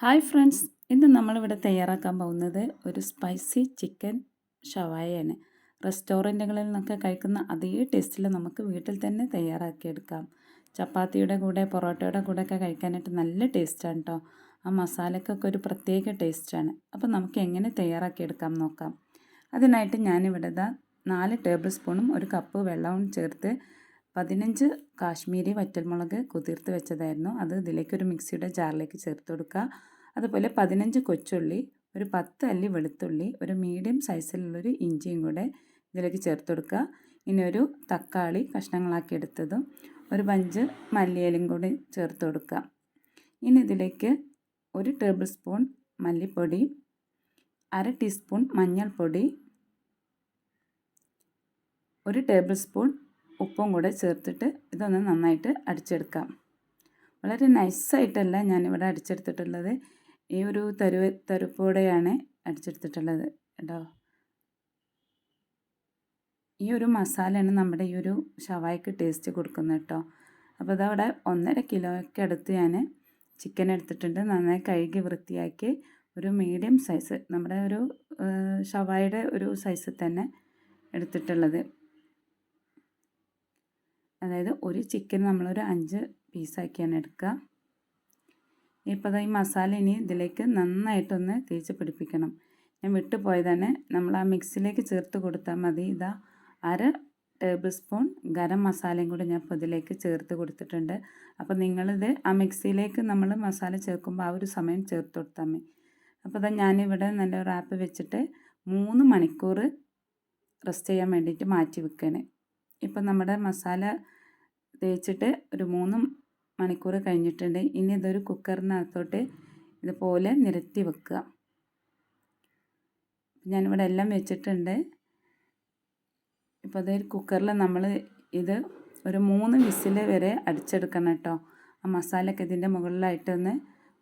Hi friends ഇന്ന് നമ്മളിവിടെ തയ്യാറാക്കാൻ പോകുന്നത് ഒരു സ്പൈസി ചിക്കൻ ഷവായയാണ്. റെസ്റ്റോറന്റുകളിൽ നിന്നൊക്കെ കഴിക്കുന്ന അതേ ടേസ്റ്റിൽ നമുക്ക് വീട്ടിൽ തന്നെ തയ്യാറാക്കിയെടുക്കാം. ചപ്പാത്തിയുടെ കൂടെ പൊറോട്ടയുടെ കൂടെ ഒക്കെ കഴിക്കാനായിട്ട് നല്ല ടേസ്റ്റാണ് കേട്ടോ ആ മസാലക്കൊക്കെ ഒരു പ്രത്യേക ടേസ്റ്റാണ്. അപ്പോൾ നമുക്ക് എങ്ങനെ തയ്യാറാക്കിയെടുക്കാം നോക്കാം. അതിനായിട്ട് ഞാനിവിടെ നാല് ടേബിൾ സ്പൂണും ഒരു കപ്പ് വെള്ളവും ചേർത്ത് പതിനഞ്ച് കാശ്മീരി വറ്റൽമുളക് കുതിർത്ത് വെച്ചതായിരുന്നു. അത് ഇതിലേക്ക് ഒരു മിക്സിയുടെ ജാറിലേക്ക് ചേർത്ത് കൊടുക്കുക. അതുപോലെ പതിനഞ്ച് കൊച്ചുള്ളി ഒരു പത്ത് അല്ലി വെളുത്തുള്ളി ഒരു മീഡിയം സൈസിലുള്ളൊരു ഇഞ്ചിയും കൂടെ ഇതിലേക്ക് ചേർത്ത് കൊടുക്കുക. ഇനി ഒരു തക്കാളി കഷ്ണങ്ങളാക്കി എടുത്തതും ഒരു പഞ്ച് മല്ലിയിലും കൂടി ചേർത്ത് കൊടുക്കുക. ഇനി ഇതിലേക്ക് ഒരു ടേബിൾ സ്പൂൺ മല്ലിപ്പൊടി അര ടീസ്പൂൺ മഞ്ഞൾപ്പൊടി ഒരു ടേബിൾ സ്പൂൺ ഉപ്പും കൂടെ ചേർത്തിട്ട് ഇതൊന്ന് നന്നായിട്ട് അടിച്ചെടുക്കാം. വളരെ നൈസായിട്ടല്ല ഞാനിവിടെ അടിച്ചെടുത്തിട്ടുള്ളത്. ഈ ഒരു തരു തരുപ്പോടെയാണ് അടിച്ചെടുത്തിട്ടുള്ളത് കേട്ടോ. ഈ ഒരു മസാലയാണ് നമ്മുടെ ഈ ഒരു ഷവായ്ക്ക് ടേസ്റ്റ് കൊടുക്കുന്നത് കേട്ടോ. അപ്പോൾ അതവിടെ ഒന്നര കിലോയ്ക്ക് അടുത്ത് ഞാൻ ചിക്കൻ എടുത്തിട്ടുണ്ട്. നന്നായി കഴുകി വൃത്തിയാക്കി ഒരു മീഡിയം സൈസ് നമ്മുടെ ഒരു ഷവായുടെ ഒരു സൈസ് തന്നെ എടുത്തിട്ടുള്ളത്. അതായത് ഒരു ചിക്കൻ നമ്മളൊരു അഞ്ച് പീസാക്കിയാണ് എടുക്കുക. ഇപ്പോൾ ഈ മസാല ഇനി ഇതിലേക്ക് നന്നായിട്ടൊന്ന് തേച്ച് പിടിപ്പിക്കണം. ഞാൻ വിട്ടു പോയതാണ്. നമ്മൾ ആ മിക്സിലേക്ക് ചേർത്ത് കൊടുത്താൽ മതി. ഇതാ അര ടേബിൾ സ്പൂൺ ഗരം മസാലയും കൂടി ഞാൻ ഇപ്പോൾ ഇതിലേക്ക് ചേർത്ത് കൊടുത്തിട്ടുണ്ട്. അപ്പോൾ നിങ്ങളിത് ആ മിക്സിയിലേക്ക് നമ്മൾ മസാല ചേർക്കുമ്പോൾ ആ ഒരു സമയം ചേർത്ത് കൊടുത്താൽ മതി. അപ്പോൾ അതാ ഞാനിവിടെ നല്ല റാപ്പ് വെച്ചിട്ട് മൂന്ന് മണിക്കൂർ റെസ്റ്റ് ചെയ്യാൻ വേണ്ടിയിട്ട് മാറ്റി വെക്കുകയാണ്. ഇപ്പം നമ്മുടെ മസാല തേച്ചിട്ട് ഒരു മൂന്ന് മണിക്കൂർ കഴിഞ്ഞിട്ടുണ്ട്. ഇനി ഇതൊരു കുക്കറിനകത്തോട്ട് ഇതുപോലെ നിരത്തി വെക്കുക. ഞാനിവിടെ എല്ലാം വെച്ചിട്ടുണ്ട്. ഇപ്പോൾ അതൊരു കുക്കറിൽ നമ്മൾ ഇത് ഒരു മൂന്ന് വിസിൽ വരെ അടിച്ചെടുക്കണം കേട്ടോ. ആ മസാലയൊക്കെ ഇതിന്റെ മുകളിലായിട്ടൊന്ന്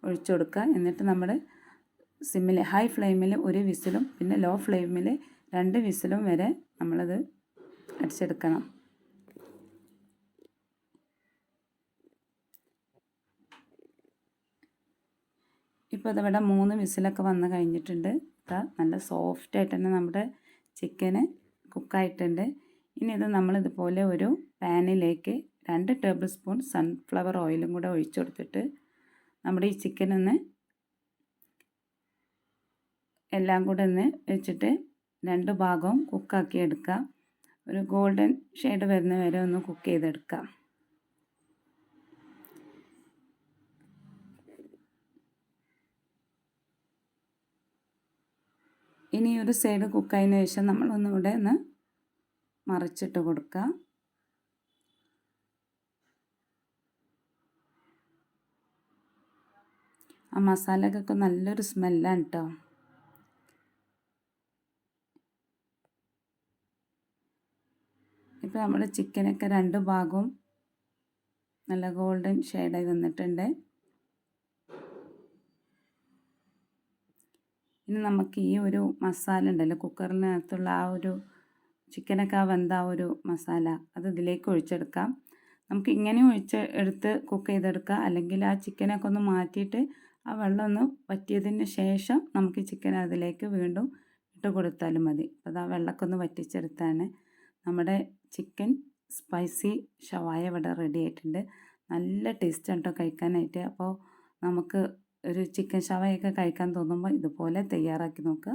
ഒഴിച്ചു കൊടുക്കുക. എന്നിട്ട് നമ്മൾ സിമ്മിൽ ഹൈ ഫ്ലെയിമിൽ ഒരു വിസിലും പിന്നെ ലോ ഫ്ലെയിമിൽ രണ്ട് വിസിലും വരെ നമ്മളത് അടിച്ചെടുക്കണം. ഇപ്പോൾ അതിവിടെ മൂന്ന് വിസിലൊക്കെ വന്ന് കഴിഞ്ഞിട്ടുണ്ട്. ഇതാ നല്ല സോഫ്റ്റായിട്ട് തന്നെ നമ്മുടെ ചിക്കന് കുക്കായിട്ടുണ്ട് ഇനി ഇത് നമ്മളിതുപോലെ ഒരു പാനിലേക്ക് രണ്ട് ടേബിൾ സ്പൂൺ സൺഫ്ലവർ ഓയിലും കൂടെ ഒഴിച്ചു കൊടുത്തിട്ട് നമ്മുടെ ഈ ചിക്കൻ ഒന്ന് എല്ലാം കൂടെ ഒന്ന് വെച്ചിട്ട് രണ്ട് ഭാഗവും കുക്കാക്കി എടുക്കാം. ഒരു ഗോൾഡൻ ഷെയ്ഡ് വരുന്ന വരെ ഒന്ന് കുക്ക് ചെയ്തെടുക്കാം. ഇനി ഒരു സൈഡ് കുക്കായതിന് ശേഷം നമ്മളൊന്നുകൂടെ ഒന്ന് മറിച്ചിട്ട് കൊടുക്കുക ആ മസാലക്കൊക്കെ നല്ലൊരു സ്മെല്ലാണ് കേട്ടോ ഇപ്പോൾ നമ്മുടെ ചിക്കനൊക്കെ രണ്ട് ഭാഗവും നല്ല ഗോൾഡൻ ഷെയ്ഡായി വന്നിട്ടുണ്ട്. ഇനി നമുക്ക് ഈ ഒരു മസാല ഉണ്ടല്ലോ കുക്കറിനകത്തുള്ള ആ ഒരു ചിക്കനൊക്കെ വെന്ത ആ ഒരു മസാല അത് ഇതിലേക്ക് ഒഴിച്ചെടുക്കാം. നമുക്ക് ഇങ്ങനെ ഒഴിച്ച് എടുത്ത് കുക്ക് ചെയ്തെടുക്കാം. അല്ലെങ്കിൽ ആ ചിക്കനൊക്കെ ഒന്ന് മാറ്റിയിട്ട് ആ വെള്ളം ഒന്ന് വറ്റിയതിന് ശേഷം നമുക്ക് ചിക്കൻ അതിലേക്ക് വീണ്ടും ഇട്ട് കൊടുത്താലും മതി. അത് ആ വെള്ളമൊക്കെ ഒന്ന് വറ്റിച്ചെടുത്താണ്. നമ്മുടെ ചിക്കൻ സ്പൈസി ഷവായ ഇവിടെ റെഡി ആയിട്ടുണ്ട്. നല്ല ടേസ്റ്റ് കേട്ടോ കഴിക്കാനായിട്ട്. അപ്പോൾ നമുക്ക് ഒരു ചിക്കൻ ഷവയൊക്കെ കഴിക്കാൻ തോന്നുമ്പോൾ ഇതുപോലെ തയ്യാറാക്കി നോക്കുക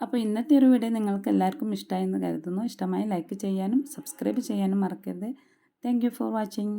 അപ്പോൾ ഇന്നത്തെ ഒരു വീഡിയോ നിങ്ങൾക്ക് എല്ലാവർക്കും ഇഷ്ടമായി എന്ന് കരുതുന്നു. ഇഷ്ടമായി ലൈക്ക് ചെയ്യാനും സബ്സ്ക്രൈബ് ചെയ്യാനും മറക്കരുത്. Thank for watching